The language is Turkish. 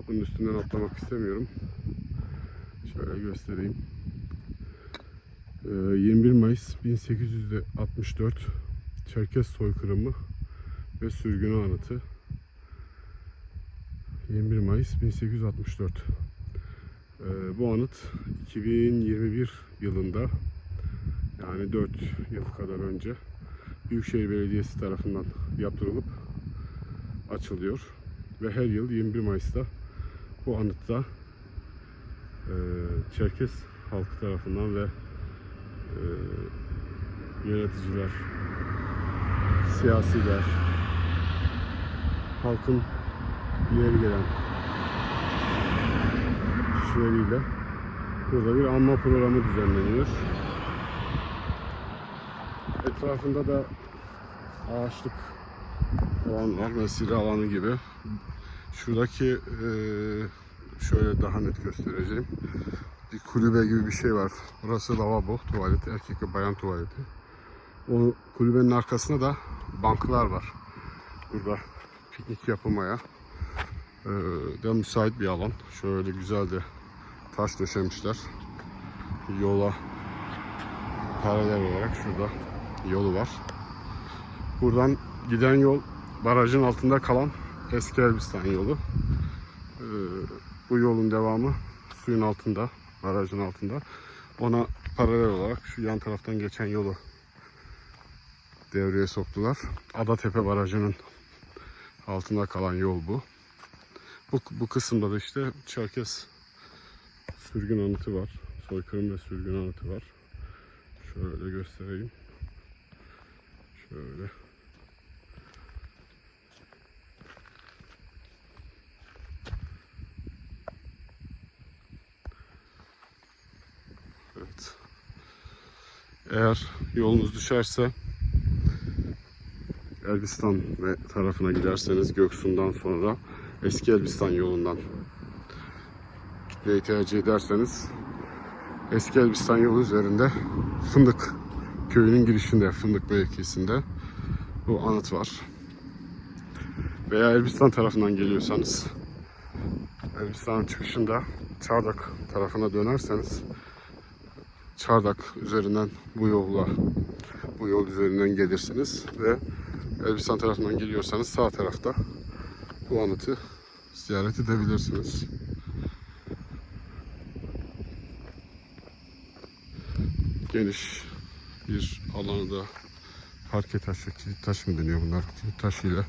kapının üstünden atlamak istemiyorum. Şöyle göstereyim. Ee, 21 Mayıs 1864 Çerkes soykırımı ve sürgünü anıtı. 21 Mayıs 1864. Ee, bu anıt 2021 yılında yani 4 yıl kadar önce Büyükşehir Belediyesi tarafından yaptırılıp açılıyor. Ve her yıl 21 Mayıs'ta bu anıtta e, Çerkes halkı tarafından ve e, yöneticiler, siyasiler, halkın ileri gelen kişileriyle burada bir anma programı düzenleniyor. Etrafında da ağaçlık alan var, mesire alanı gibi. Şuradaki eee, şöyle daha net göstereceğim. Bir kulübe gibi bir şey var. Burası lavabo, tuvalet, erkek ve bayan tuvaleti. O kulübenin arkasında da banklar var. Burada piknik yapılmaya eee, da müsait bir alan. Şöyle güzel de taş döşemişler. Yola paralel olarak şurada yolu var. Buradan giden yol barajın altında kalan eski Elbistan yolu. Ee, bu yolun devamı suyun altında, barajın altında. Ona paralel olarak şu yan taraftan geçen yolu devreye soktular. Adatepe Barajı'nın altında kalan yol bu. Bu, bu kısımda da işte Çerkes sürgün anıtı var. Soykırım ve sürgün anıtı var. Şöyle göstereyim. Şöyle. Eğer yolunuz düşerse Elbistan ve tarafına giderseniz Göksu'ndan sonra eski Elbistan yolundan gitmeyi tercih ederseniz eski Elbistan yolu üzerinde Fındık köyünün girişinde Fındık mevkisinde bu anıt var. Veya Elbistan tarafından geliyorsanız Elbistan'ın çıkışında Çardak tarafına dönerseniz Çardak üzerinden bu yolla bu yol üzerinden gelirsiniz ve Elbistan tarafından geliyorsanız sağ tarafta bu anıtı ziyaret edebilirsiniz. Geniş bir alanı da parke taşı, kilit taş mı deniyor bunlar? Kilit taş ile